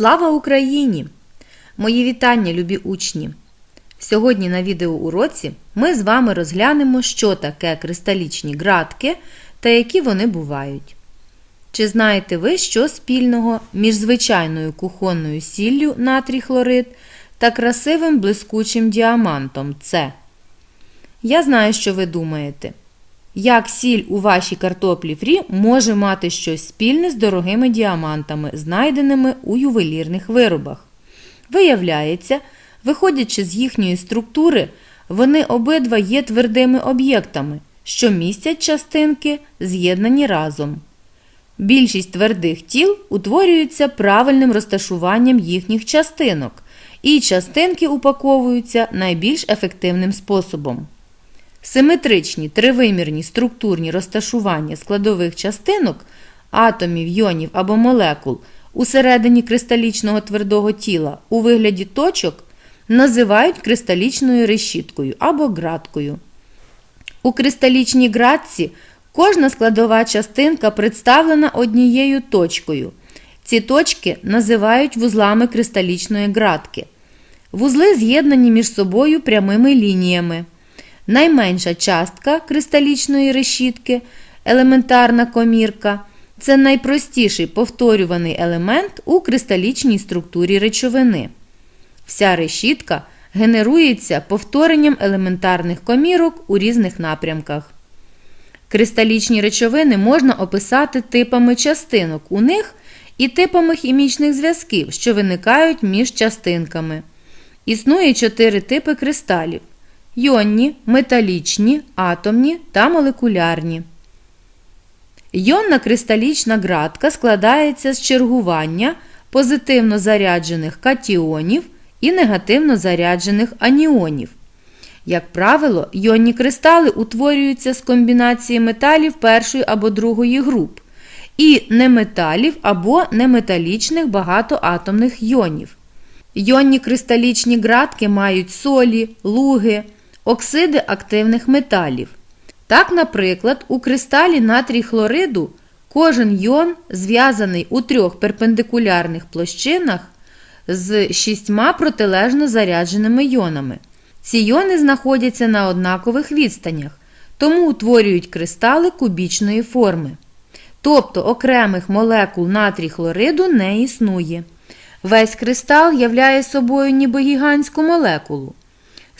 Слава Україні! Мої вітання, любі учні! Сьогодні на відеоуроці ми з вами розглянемо, що таке кристалічні ґратки та які вони бувають. Чи знаєте ви, що спільного між звичайною кухонною сіллю натрій хлорид та красивим блискучим діамантом С? Я знаю, що ви думаєте. Як сіль у вашій картоплі фрі може мати щось спільне з дорогими діамантами, знайденими у ювелірних виробах? Виявляється, виходячи з їхньої структури, вони обидва є твердими об'єктами, що містять частинки, з'єднані разом. Більшість твердих тіл утворюються правильним розташуванням їхніх частинок, і частинки упаковуються найбільш ефективним способом. Симетричні тривимірні структурні розташування складових частинок атомів, йонів або молекул усередині кристалічного твердого тіла у вигляді точок називають кристалічною решіткою або ґраткою. У кристалічній ґратці кожна складова частинка представлена однією точкою. Ці точки називають вузлами кристалічної ґратки. Вузли з'єднані між собою прямими лініями. Найменша частка кристалічної решітки, елементарна комірка це найпростіший повторюваний елемент у кристалічній структурі речовини. Вся решітка генерується повторенням елементарних комірок у різних напрямках. Кристалічні речовини можна описати типами частинок у них і типами хімічних зв'язків, що виникають між частинками. Існує чотири типи кристалів йонні, металічні, атомні та молекулярні. Йонна кристалічна ґратка складається з чергування позитивно заряджених катіонів і негативно заряджених аніонів. Як правило, йонні кристали утворюються з комбінації металів першої або другої груп і неметалів або неметалічних багатоатомних йонів. Йонні кристалічні ґратки мають солі, луги, оксиди активних металів. Так, наприклад, у кристалі натрій хлориду кожен йон зв'язаний у трьох перпендикулярних площинах з шістьма протилежно зарядженими йонами. Ці йони знаходяться на однакових відстанях, тому утворюють кристали кубічної форми. Тобто окремих молекул натрій хлориду не існує. Весь кристал являє собою ніби гігантську молекулу.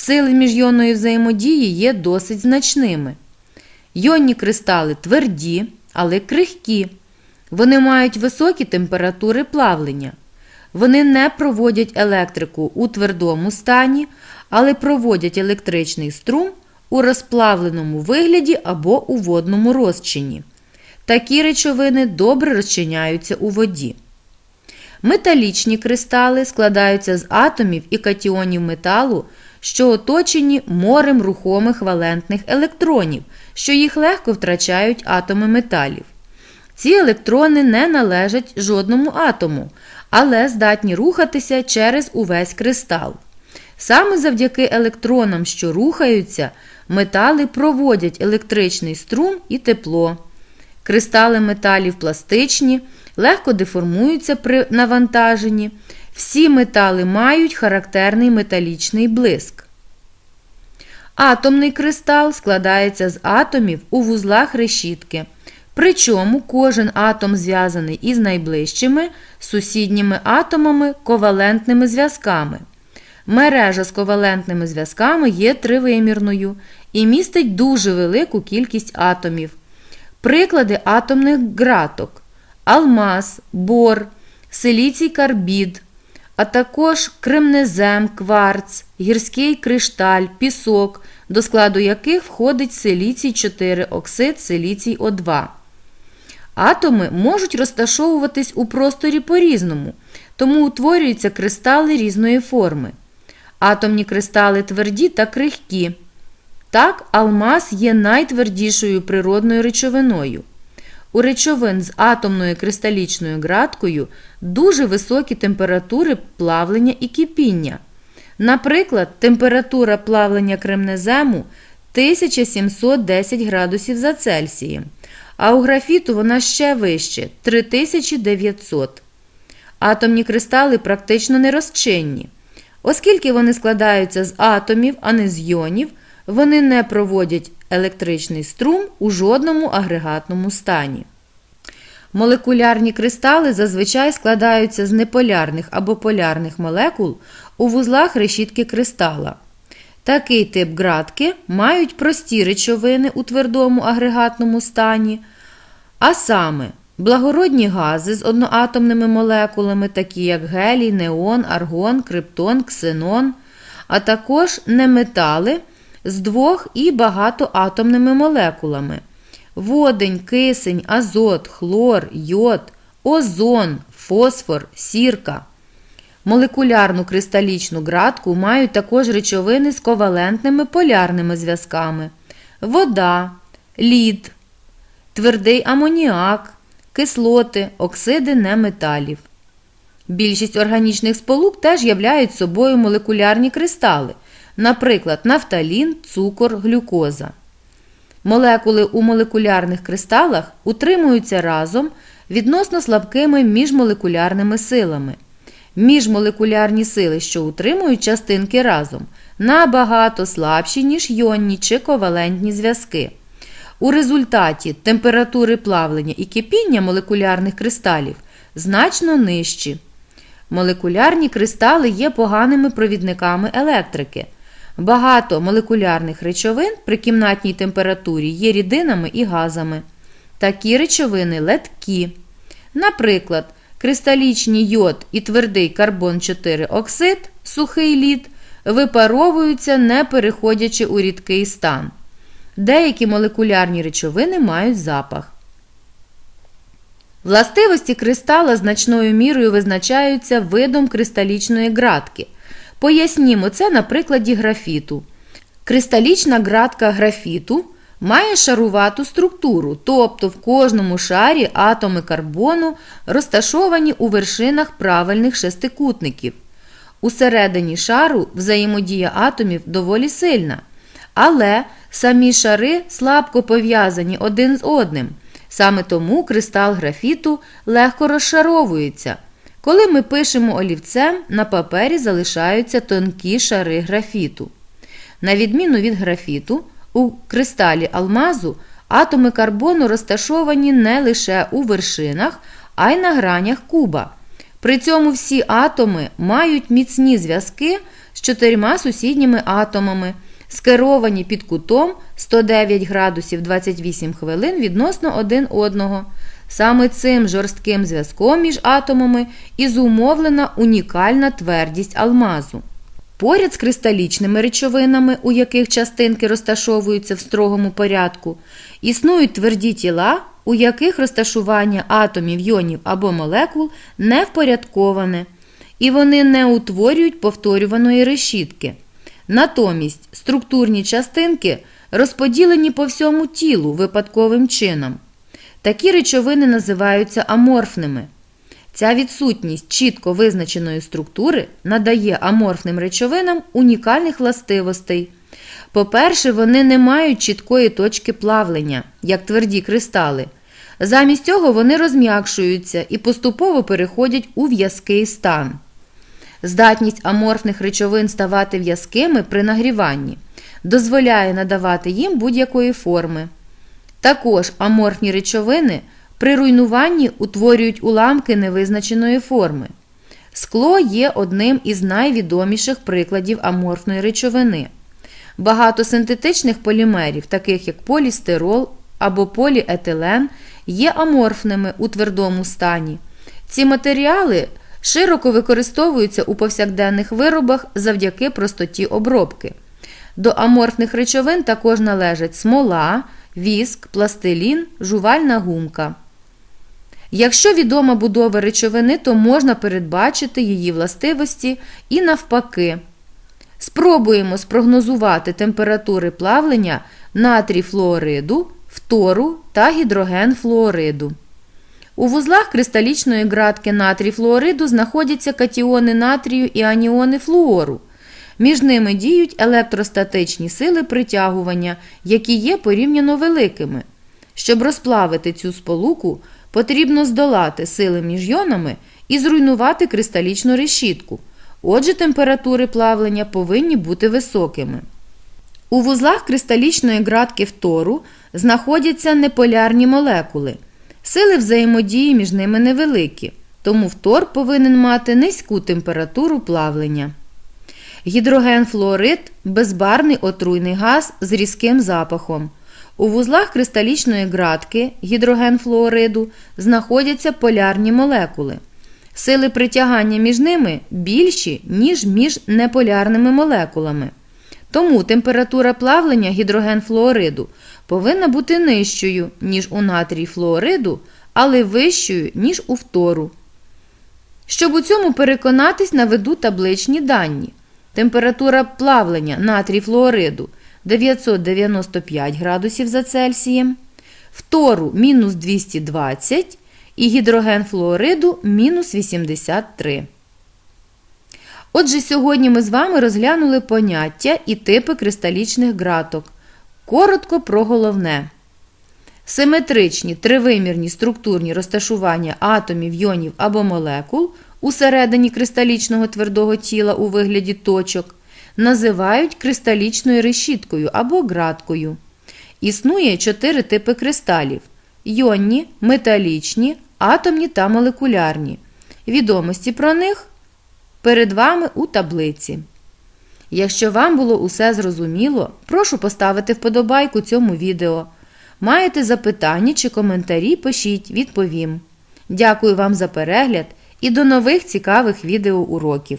Сили міжйонної взаємодії є досить значними. Йонні кристали тверді, але крихкі. Вони мають високі температури плавлення. Вони не проводять електрику у твердому стані, але проводять електричний струм у розплавленому вигляді або у водному розчині. Такі речовини добре розчиняються у воді. Металічні кристали складаються з атомів і катіонів металу, що оточені морем рухомих валентних електронів, що їх легко втрачають атоми металів. Ці електрони не належать жодному атому, але здатні рухатися через увесь кристал. Саме завдяки електронам, що рухаються, метали проводять електричний струм і тепло. Кристали металів пластичні, легко деформуються при навантаженні. Всі метали мають характерний металічний блиск. Атомний кристал складається з атомів у вузлах решітки. Причому кожен атом зв'язаний із найближчими сусідніми атомами ковалентними зв'язками. Мережа з ковалентними зв'язками є тривимірною і містить дуже велику кількість атомів. Приклади атомних ґраток алмаз, бор, силіцій карбід, а також кремнезем, кварц, гірський кришталь, пісок, до складу яких входить силіцій 4 оксид силіцій О2. Атоми можуть розташовуватись у просторі по-різному, тому утворюються кристали різної форми. Атомні кристали тверді та крихкі. Так, алмаз є найтвердішою природною речовиною. У речовин з атомною кристалічною ґраткою дуже високі температури плавлення і кипіння. Наприклад, температура плавлення кремнезему 1710 градусів за Цельсієм, а у графіту вона ще вище 3900. Атомні кристали практично нерозчинні. Оскільки вони складаються з атомів, а не з йонів, вони не проводять електричний струм у жодному агрегатному стані. Молекулярні кристали зазвичай складаються з неполярних або полярних молекул у вузлах решітки кристала. Такий тип ґратки мають прості речовини у твердому агрегатному стані, а саме благородні гази з одноатомними молекулами, такі як гелій, неон, аргон, криптон, ксенон, а також неметали з двох і багатоатомними молекулами водень, кисень, азот, хлор, йод, озон, фосфор, сірка. Молекулярну кристалічну ґратку мають також речовини з ковалентними полярними зв'язками: вода, лід, твердий амоніак, кислоти, оксиди неметалів. Більшість органічних сполук теж являють собою молекулярні кристали, наприклад, нафталін, цукор, глюкоза. Молекули у молекулярних кристалах утримуються разом відносно слабкими міжмолекулярними силами. Міжмолекулярні сили, що утримують частинки разом, набагато слабші, ніж йонні чи ковалентні зв'язки. У результаті температури плавлення і кипіння молекулярних кристалів значно нижчі. Молекулярні кристали є поганими провідниками електрики. Багато молекулярних речовин при кімнатній температурі є рідинами і газами. Такі речовини ледкі. Наприклад, кристалічні йод і твердий карбон 4 оксид, сухий лід, випаровуються, не переходячи у рідкий стан. Деякі молекулярні речовини мають запах. Властивості кристала значною мірою визначаються видом кристалічної ґратки. Пояснімо це на прикладі графіту. Кристалічна ґратка графіту має шарувату структуру, тобто в кожному шарі атоми карбону розташовані у вершинах правильних шестикутників. Усередині шару взаємодія атомів доволі сильна, але самі шари слабко пов'язані один з одним. Саме тому кристал графіту легко розшаровується. Коли ми пишемо олівцем, на папері залишаються тонкі шари графіту. На відміну від графіту, у кристалі алмазу атоми карбону розташовані не лише у вершинах, а й на гранях куба. При цьому всі атоми мають міцні зв'язки з чотирма сусідніми атомами, скеровані під кутом 109 градусів 28 хвилин відносно один одного. Саме цим жорстким зв'язком між атомами і зумовлена унікальна твердість алмазу. Поряд з кристалічними речовинами, у яких частинки розташовуються в строгому порядку, існують тверді тіла, у яких розташування атомів, йонів або молекул не впорядковане, і вони не утворюють повторюваної решітки. Натомість структурні частинки розподілені по всьому тілу випадковим чином. Такі речовини називаються аморфними. Ця відсутність чітко визначеної структури надає аморфним речовинам унікальних властивостей. По-перше, вони не мають чіткої точки плавлення, як тверді кристали. Замість цього вони розм'якшуються і поступово переходять у в'язкий стан. Здатність аморфних речовин ставати в'язкими при нагріванні дозволяє надавати їм будь-якої форми. Також аморфні речовини при руйнуванні утворюють уламки невизначеної форми. Скло є одним із найвідоміших прикладів аморфної речовини. Багато синтетичних полімерів, таких як полістирол або поліетилен, є аморфними у твердому стані. Ці матеріали широко використовуються у повсякденних виробах завдяки простоті обробки. До аморфних речовин також належать смола, віск, пластилін, жувальна гумка. Якщо відома будова речовини, то можна передбачити її властивості і навпаки. Спробуємо спрогнозувати температури плавлення натрій флуориду, фтору та гідроген флуориду. У вузлах кристалічної ґратки натрій флуориду знаходяться катіони натрію і аніони флуору. Між ними діють електростатичні сили притягування, які є порівняно великими. Щоб розплавити цю сполуку, потрібно здолати сили між йонами і зруйнувати кристалічну решітку. Отже, температури плавлення повинні бути високими. У вузлах кристалічної ґратки фтору знаходяться неполярні молекули. Сили взаємодії між ними невеликі, тому фтор повинен мати низьку температуру плавлення. Гідроген-флуорид – безбарний отруйний газ з різким запахом. У вузлах кристалічної ґратки гідроген-флуориду знаходяться полярні молекули. Сили притягання між ними більші, ніж між неполярними молекулами. Тому температура плавлення гідроген-флуориду повинна бути нижчою, ніж у натрій флуориду, але вищою, ніж у фтору. Щоб у цьому переконатись, наведу табличні дані. Температура плавлення натрій флуориду 995 градусів за Цельсієм, фтору мінус 220 і гідроген флуориду мінус 83. Отже, сьогодні ми з вами розглянули поняття і типи кристалічних ґраток. Коротко про головне. Симетричні тривимірні структурні розташування атомів, йонів або молекул усередині кристалічного твердого тіла у вигляді точок називають кристалічною решіткою або ґраткою. Існує чотири типи кристалів: йонні, металічні, атомні та молекулярні. Відомості про них перед вами у таблиці. Якщо вам було усе зрозуміло, прошу поставити вподобайку цьому відео. Маєте запитання чи коментарі, пишіть, відповім. Дякую вам за перегляд і до нових цікавих відеоуроків!